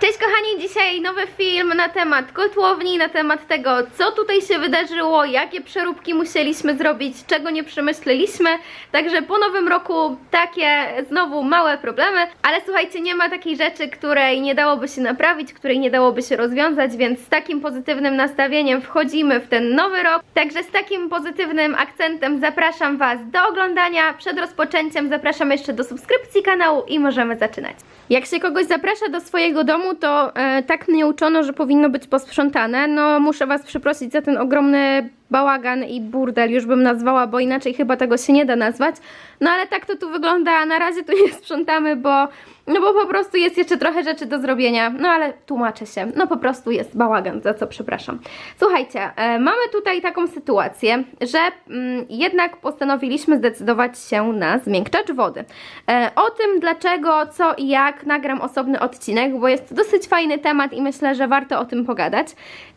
Cześć kochani, dzisiaj nowy film na temat kotłowni, na temat tego, co tutaj się wydarzyło, jakie przeróbki musieliśmy zrobić, czego nie przemyśleliśmy. Także po nowym roku takie znowu małe problemy, ale słuchajcie, nie ma takiej rzeczy, której nie dałoby się naprawić, której nie dałoby się rozwiązać, więc z takim pozytywnym nastawieniem wchodzimy w ten nowy rok. Także z takim pozytywnym akcentem zapraszam Was do oglądania. Przed rozpoczęciem zapraszam jeszcze do subskrypcji kanału i możemy zaczynać. Jak się kogoś zaprasza do swojego domu, to e, tak mnie uczono, że powinno być posprzątane. No, muszę Was przeprosić za ten ogromny bałagan i burdel, już bym nazwała, bo inaczej chyba tego się nie da nazwać. No ale tak to tu wygląda, na razie tu nie sprzątamy, bo, no bo po prostu jest jeszcze trochę rzeczy do zrobienia. No ale tłumaczę się, no po prostu jest bałagan, za co przepraszam. Słuchajcie, e, mamy tutaj taką sytuację, że mm, jednak postanowiliśmy zdecydować się na zmiękczacz wody. E, o tym dlaczego, co i jak nagram osobny odcinek, bo jest to dosyć fajny temat i myślę, że warto o tym pogadać.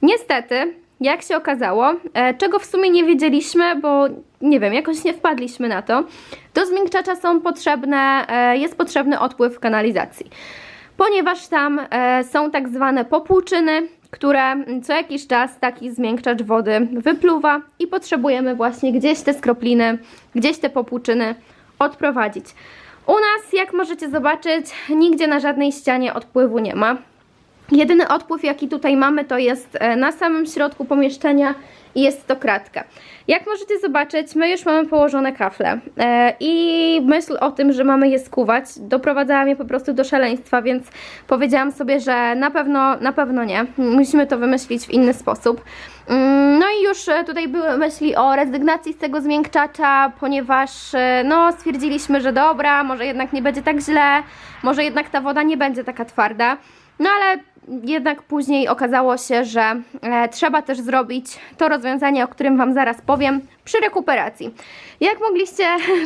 Niestety, jak się okazało, e, czego w sumie nie wiedzieliśmy, bo nie wiem, jakoś nie wpadliśmy na to, do zmiękczacza są potrzebne, e, jest potrzebny odpływ kanalizacji. Ponieważ tam e, są tak zwane popłuczyny, które co jakiś czas taki zmiękczacz wody wypluwa i potrzebujemy właśnie gdzieś te skropliny, gdzieś te popłuczyny odprowadzić. U nas, jak możecie zobaczyć, nigdzie na żadnej ścianie odpływu nie ma. Jedyny odpływ, jaki tutaj mamy, to jest e, na samym środku pomieszczenia i jest to kratka. Jak możecie zobaczyć, my już mamy położone kafle e, i myśl o tym, że mamy je skuwać, doprowadzała mnie po prostu do szaleństwa, więc powiedziałam sobie, że na pewno, na pewno nie. Musimy to wymyślić w inny sposób. Mm, No i już e, tutaj były myśli o rezygnacji z tego zmiękczacza, ponieważ no, stwierdziliśmy, że dobra, może jednak nie będzie tak źle, może jednak ta woda nie będzie taka twarda. No ale jednak później okazało się, że e, trzeba też zrobić to rozwiązanie, o którym Wam zaraz powiem, przy rekuperacji. Jak mogliście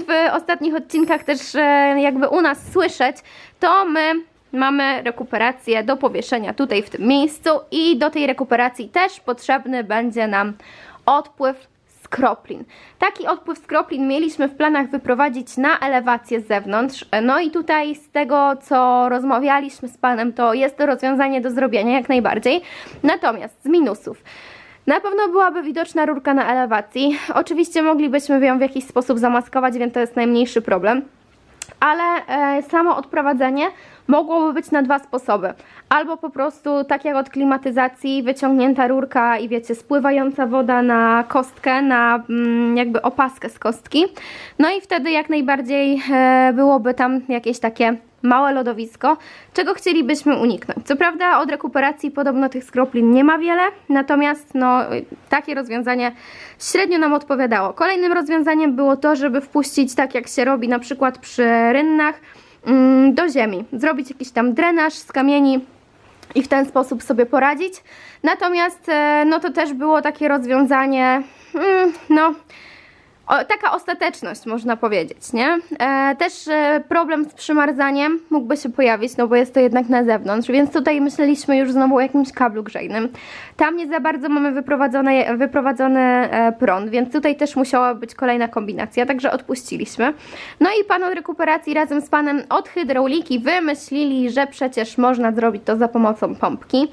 w ostatnich odcinkach też e, jakby u nas słyszeć, to my mamy rekuperację do powieszenia tutaj w tym miejscu i do tej rekuperacji też potrzebny będzie nam odpływ skroplin. Taki odpływ skroplin mieliśmy w planach wyprowadzić na elewację z zewnątrz. No i tutaj z tego, co rozmawialiśmy z Panem, to jest to rozwiązanie do zrobienia jak najbardziej. Natomiast z minusów. Na pewno byłaby widoczna rurka na elewacji. Oczywiście moglibyśmy ją w jakiś sposób zamaskować, więc to jest najmniejszy problem ale e, samo odprowadzenie mogłoby być na dwa sposoby. Albo po prostu, tak jak od klimatyzacji, wyciągnięta rurka i wiecie, spływająca woda na kostkę, na mm, jakby opaskę z kostki. No i wtedy jak najbardziej e, byłoby tam jakieś takie małe lodowisko, czego chcielibyśmy uniknąć. Co prawda od rekuperacji podobno tych skroplin nie ma wiele, natomiast no, takie rozwiązanie średnio nam odpowiadało. Kolejnym rozwiązaniem było to, żeby wpuścić tak jak się robi na przykład przy rynnach do ziemi. Zrobić jakiś tam drenaż z kamieni i w ten sposób sobie poradzić. Natomiast e, no to też było takie rozwiązanie, mm, no o, taka ostateczność, można powiedzieć, nie? E, też e, problem z przymarzaniem mógłby się pojawić, no bo jest to jednak na zewnątrz, więc tutaj myśleliśmy już znowu o jakimś kablu grzejnym. Tam nie za bardzo mamy wyprowadzone, wyprowadzony e, prąd, więc tutaj też musiała być kolejna kombinacja, także odpuściliśmy. No i pan od rekuperacji razem z panem od hydrauliki wymyślili, że przecież można zrobić to za pomocą pompki.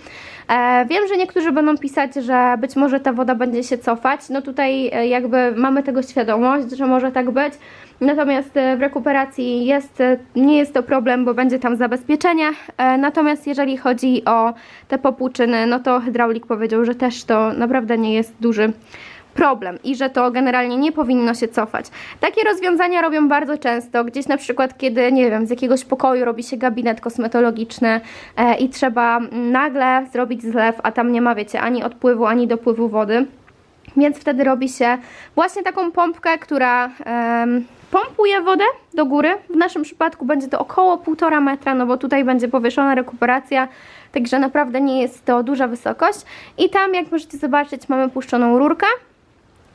E, wiem, że niektórzy będą pisać, że być może ta woda będzie się cofać. No tutaj e, jakby mamy tego świadomość, że może tak być. Natomiast e, w rekuperacji jest, e, nie jest to problem, bo będzie tam zabezpieczenie. E, Natomiast jeżeli chodzi o te popłuczyny, no to hydraulik powiedział, że też to naprawdę nie jest duży problem i że to generalnie nie powinno się cofać. Takie rozwiązania robią bardzo często, gdzieś na przykład kiedy, nie wiem, z jakiegoś pokoju robi się gabinet kosmetologiczny i trzeba nagle zrobić zlew, a tam nie ma, wiecie, ani odpływu, ani dopływu wody. Więc wtedy robi się właśnie taką pompkę, która em, pompuje wodę do góry. W naszym przypadku będzie to około 1,5 metra, no bo tutaj będzie powieszona rekuperacja, także naprawdę nie jest to duża wysokość. I tam, jak możecie zobaczyć, mamy puszczoną rurkę,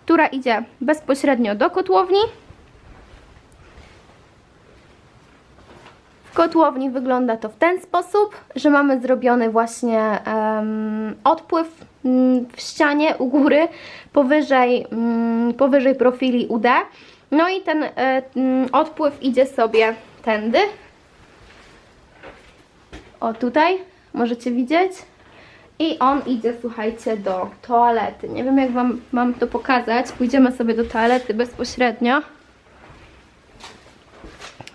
która idzie bezpośrednio do kotłowni. Kotłowni wygląda to w ten sposób, że mamy zrobiony właśnie em, odpływ mm, w ścianie u góry, powyżej, mm, powyżej profili UD. No i ten mm, odpływ idzie sobie tędy. O tutaj możecie widzieć. I on idzie, słuchajcie, do toalety. Nie wiem, jak wam mam to pokazać. Pójdziemy sobie do toalety bezpośrednio.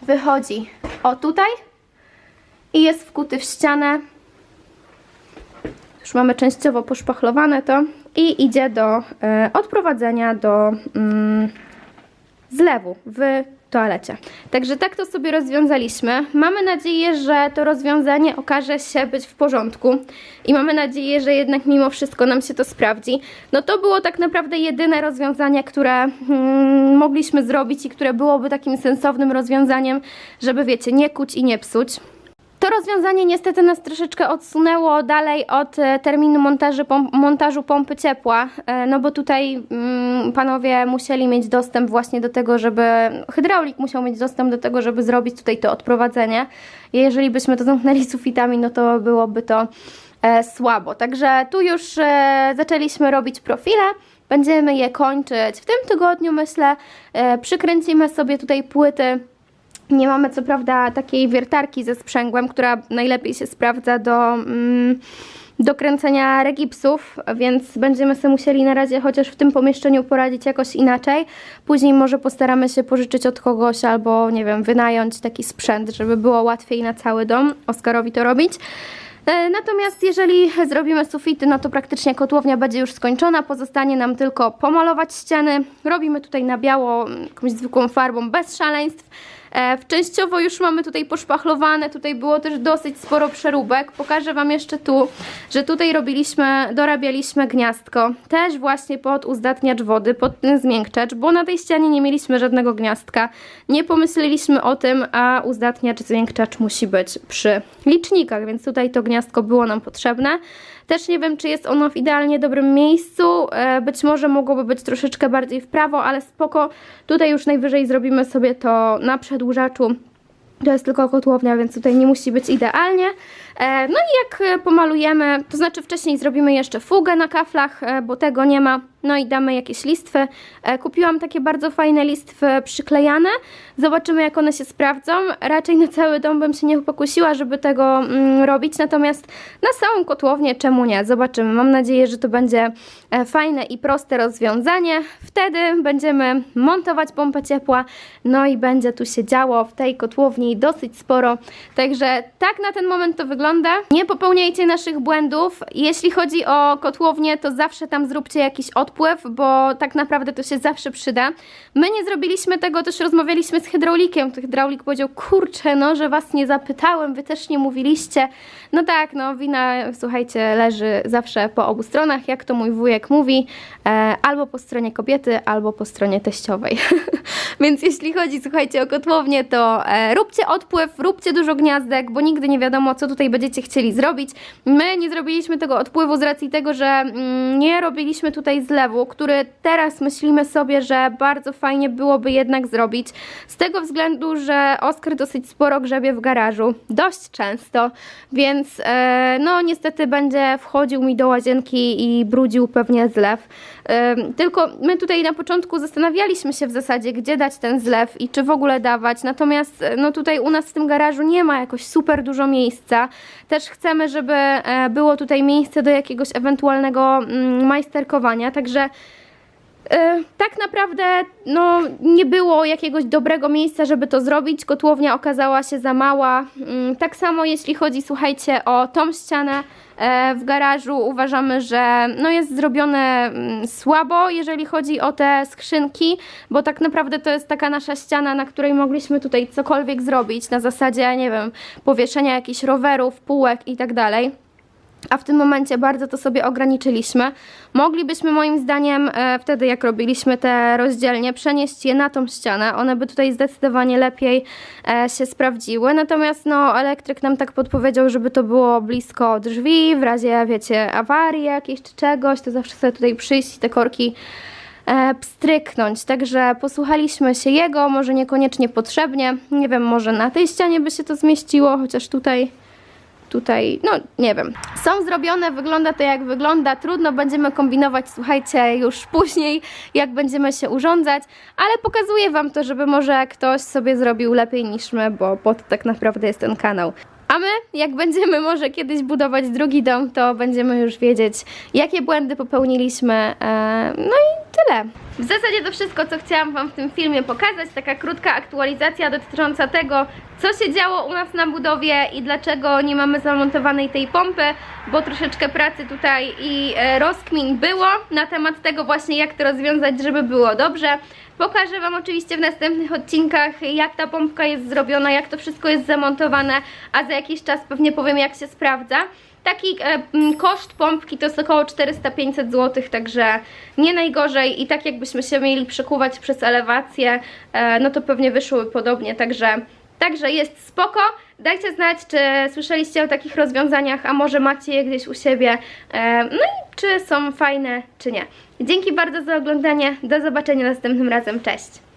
Wychodzi o tutaj i jest wkuty w ścianę. Już mamy częściowo poszpachlowane to. I idzie do e, odprowadzenia do mm, zlewu w toalecie. Także tak to sobie rozwiązaliśmy. Mamy nadzieję, że to rozwiązanie okaże się być w porządku i mamy nadzieję, że jednak mimo wszystko nam się to sprawdzi. No to było tak naprawdę jedyne rozwiązanie, które mm, mogliśmy zrobić i które byłoby takim sensownym rozwiązaniem, żeby wiecie, nie kuć i nie psuć. To rozwiązanie niestety nas troszeczkę odsunęło dalej od e, terminu montażu, pom montażu pompy ciepła, e, no bo tutaj mm, panowie musieli mieć dostęp właśnie do tego, żeby, hydraulik musiał mieć dostęp do tego, żeby zrobić tutaj to odprowadzenie. Jeżeli byśmy to zamknęli sufitami, no to byłoby to e, słabo. Także tu już e, zaczęliśmy robić profile. Będziemy je kończyć w tym tygodniu, myślę. E, przykręcimy sobie tutaj płyty nie mamy co prawda takiej wiertarki ze sprzęgłem, która najlepiej się sprawdza do, mm, do kręcenia regipsów, więc będziemy sobie musieli na razie chociaż w tym pomieszczeniu poradzić jakoś inaczej. Później może postaramy się pożyczyć od kogoś albo, nie wiem, wynająć taki sprzęt, żeby było łatwiej na cały dom Oskarowi to robić. E, Natomiast jeżeli zrobimy sufity, no to praktycznie kotłownia będzie już skończona. Pozostanie nam tylko pomalować ściany. Robimy tutaj na biało jakąś zwykłą farbą bez szaleństw. E, w- Częściowo już mamy tutaj poszpachlowane, tutaj było też dosyć sporo przeróbek. Pokażę Wam jeszcze tu, że tutaj robiliśmy, dorabialiśmy gniazdko. Też właśnie pod uzdatniacz wody, pod ten zmiękczacz, bo na tej ścianie nie mieliśmy żadnego gniazdka. Nie pomyśleliśmy o tym, a uzdatniacz, zmiękczacz musi być przy licznikach, więc tutaj to gniazdko było nam potrzebne. Też nie wiem, czy jest ono w idealnie dobrym miejscu. E, Być może mogłoby być troszeczkę bardziej w prawo, ale spoko. Tutaj już najwyżej zrobimy sobie to na przedłużaczu. To jest tylko kotłownia, więc tutaj nie musi być idealnie. E, No i jak e, pomalujemy, to znaczy wcześniej zrobimy jeszcze fugę na kaflach, e, bo tego nie ma. No i damy jakieś listwy. Kupiłam takie bardzo fajne listwy przyklejane. Zobaczymy jak one się sprawdzą. Raczej na cały dom bym się nie pokusiła, żeby tego mm, robić. Natomiast na całą kotłownię czemu nie? Zobaczymy. Mam nadzieję, że to będzie fajne i proste rozwiązanie. Wtedy będziemy montować pompę ciepła. No i będzie tu się działo w tej kotłowni dosyć sporo. Także tak na ten moment to wygląda. Nie popełniajcie naszych błędów. Jeśli chodzi o kotłownię, to zawsze tam zróbcie jakiś odpływ, bo tak naprawdę to się zawsze przyda. My nie zrobiliśmy tego, też rozmawialiśmy z hydraulikiem. Hydraulik powiedział, kurczę, no, że was nie zapytałem, wy też nie mówiliście. No tak, no wina, słuchajcie, leży zawsze po obu stronach, jak to mój wujek mówi, e, albo po stronie kobiety, albo po stronie teściowej. Więc jeśli chodzi, słuchajcie, o kotłownię, to e, róbcie odpływ, róbcie dużo gniazdek, bo nigdy nie wiadomo, co tutaj będziecie chcieli zrobić. My nie zrobiliśmy tego odpływu z racji tego, że mm, nie robiliśmy tutaj zlewu, który teraz myślimy sobie, że bardzo fajnie byłoby jednak zrobić. Z tego względu, że Oskar dosyć sporo grzebie w garażu, dość często, więc e, no niestety będzie wchodził mi do łazienki i brudził pewnie zlew. Ym, Tylko my tutaj na początku zastanawialiśmy się w zasadzie, gdzie dać ten zlew i czy w ogóle dawać. Natomiast e, no tutaj u nas w tym garażu nie ma jakoś super dużo miejsca. Też chcemy, żeby e, było tutaj miejsce do jakiegoś ewentualnego mm, majsterkowania. Także E, tak naprawdę no, nie było jakiegoś dobrego miejsca, żeby to zrobić. Kotłownia okazała się za mała. Mm, Tak samo jeśli chodzi, słuchajcie, o tą ścianę e, w garażu, uważamy, że no, jest zrobione mm, słabo, jeżeli chodzi o te skrzynki, bo tak naprawdę to jest taka nasza ściana, na której mogliśmy tutaj cokolwiek zrobić, na zasadzie, nie wiem, powieszenia jakichś rowerów, półek i tak dalej. A w tym momencie bardzo to sobie ograniczyliśmy. Moglibyśmy moim zdaniem e, wtedy jak robiliśmy te rozdzielnie przenieść je na tą ścianę. One by tutaj zdecydowanie lepiej e, się sprawdziły. Natomiast no elektryk nam tak podpowiedział, żeby to było blisko drzwi, w razie wiecie awarii jakiejś czy czegoś, to zawsze sobie tutaj przyjść i te korki e, pstryknąć. Także posłuchaliśmy się jego, może niekoniecznie potrzebnie. Nie wiem, może na tej ścianie by się to zmieściło, chociaż tutaj tutaj, no nie wiem. Są zrobione, wygląda to jak wygląda, trudno będziemy kombinować, słuchajcie, już później, jak będziemy się urządzać, ale pokazuję Wam to, żeby może ktoś sobie zrobił lepiej niż my, bo po to tak naprawdę jest ten kanał. A my, jak będziemy może kiedyś budować drugi dom, to będziemy już wiedzieć, jakie błędy popełniliśmy. E, no i tyle. W zasadzie to wszystko, co chciałam Wam w tym filmie pokazać. Taka krótka aktualizacja dotycząca tego, co się działo u nas na budowie i dlaczego nie mamy zamontowanej tej pompy, bo troszeczkę pracy tutaj i e, rozkmin było na temat tego właśnie, jak to rozwiązać, żeby było dobrze. Pokażę Wam oczywiście w następnych odcinkach, jak ta pompka jest zrobiona, jak to wszystko jest zamontowane, a za jakiś czas pewnie powiem, jak się sprawdza. Taki e, koszt pompki to jest około 400-500 zł, także nie najgorzej i tak jakbyśmy się mieli przekuwać przez elewację, e, no to pewnie wyszłoby podobnie, także, także jest spoko. Dajcie znać, czy słyszeliście o takich rozwiązaniach, a może macie je gdzieś u siebie, e, no i czy są fajne, czy nie. Dzięki bardzo za oglądanie, do zobaczenia następnym razem, cześć!